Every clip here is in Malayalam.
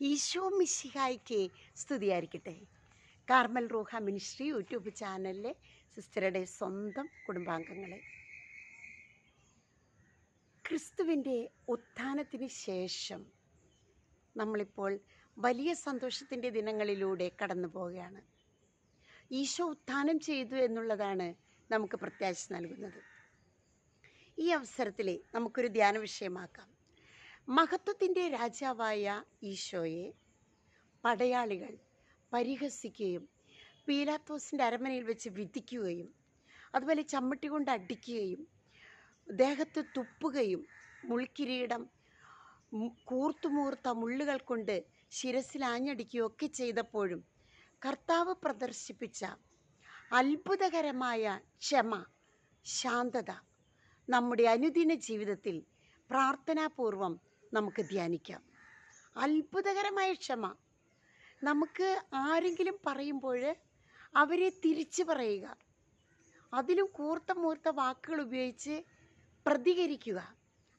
ഈശോ മിശിഹായ്ക്ക് സ്തുതിയായിരിക്കട്ടെ. കാർമൽ റൂഹ മിനിസ്ട്രി യൂട്യൂബ് ചാനലിലെ സിസ്റ്ററുടെ സ്വന്തം കുടുംബാംഗങ്ങളെ. ക്രിസ്തുവിന്റെ ഉത്ഥാനത്തിന് ശേഷം നമ്മളിപ്പോൾ വലിയ സന്തോഷത്തിന്റെ ദിനങ്ങളിലൂടെ കടന്നു പോവുകയാണ്. ഈശോ ഉത്ഥാനം ചെയ്തു എന്നുള്ളതാണ് നമുക്ക് പ്രത്യാശ നൽകുന്നത്. ഈ അവസരത്തിൽ നമുക്കൊരു ധ്യാന വിഷയമാക്കാം മഹത്വത്തിന്റെ രാജാവായ ഈശോയെ പടയാളികൾ പരിഹസിക്കുകയും പീലാത്തോസിന്റെ അരമനയിൽ വെച്ച് വിധിക്കുകയും അതുപോലെ ചമ്മട്ടി കൊണ്ട് അടിക്കുകയും ദേഹത്ത് തുപ്പുകയും മുൾക്കിരീടം കൂർത്തുമൂർത്ത മുള്ളുകൾ കൊണ്ട് ശിരസിൽ ആഞ്ഞടിക്കുകയും ഒക്കെ ചെയ്തപ്പോഴും കർത്താവ് പ്രദർശിപ്പിച്ച അത്ഭുതകരമായ ക്ഷമ ശാന്തത നമ്മുടെ അനുദിന ജീവിതത്തിൽ പ്രാർത്ഥനാപൂർവം നമുക്ക് ധ്യാനിക്കാം. അത്ഭുതകരമായ ക്ഷമ. നമുക്ക് ആരെങ്കിലും പറയുമ്പോൾ അവരെ തിരിച്ചു പറയുക. അതിലും കൂർത്ത മൂർത്ത വാക്കുകൾ ഉപയോഗിച്ച് പ്രതികരിക്കുക.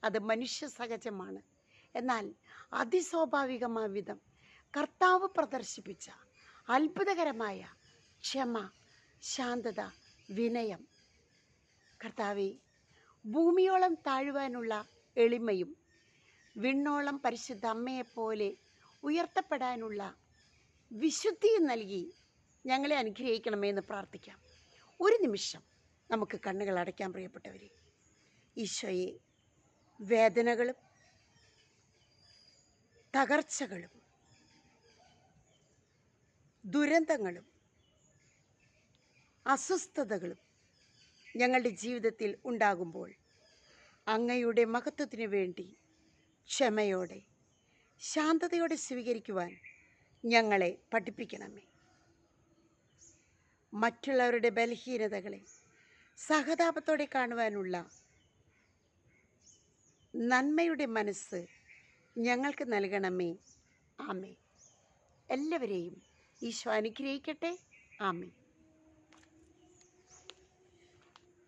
അത് മനുഷ്യ സഹജമാണ്. എന്നാൽ അതിസ്വാഭാവികമായ വിധം കർത്താവ് പ്രദർശിപ്പിച്ച അത്ഭുതകരമായ ക്ഷമ ശാന്തത വിനയം. കർത്താവെ ഭൂമിയോളം താഴുവാനുള്ള എളിമയും വിണ്ണോളം പരിശുദ്ധ അമ്മയെപ്പോലെ ഉയർത്തപ്പെടാനുള്ള വിശുദ്ധി നൽകി ഞങ്ങളെ അനുഗ്രഹിക്കണമേ എന്ന് പ്രാർത്ഥിക്കാം. ഒരു നിമിഷം നമുക്ക് കണ്ണുകൾ അടയ്ക്കാൻ പ്രിയപ്പെട്ടവരെ. ഈശോയെ വേദനകളും തകർച്ചകളും ദുരന്തങ്ങളും അസ്വസ്ഥതകളും ഞങ്ങളുടെ ജീവിതത്തിൽ ഉണ്ടാകുമ്പോൾ അങ്ങയുടെ മഹത്വത്തിനു വേണ്ടി ക്ഷമയോടെ ശാന്തതയോടെ സ്വീകരിക്കുവാൻ ഞങ്ങളെ പഠിപ്പിക്കണമേ. മറ്റുള്ളവരുടെ ബലഹീനതകളെ സഹതാപത്തോടെ കാണുവാനുള്ള നന്മയുടെ മനസ്സ് ഞങ്ങൾക്ക് നൽകണമേ. ആമേ എല്ലാവരെയും ഈശോ അനുഗ്രഹിക്കട്ടെ. ആമേ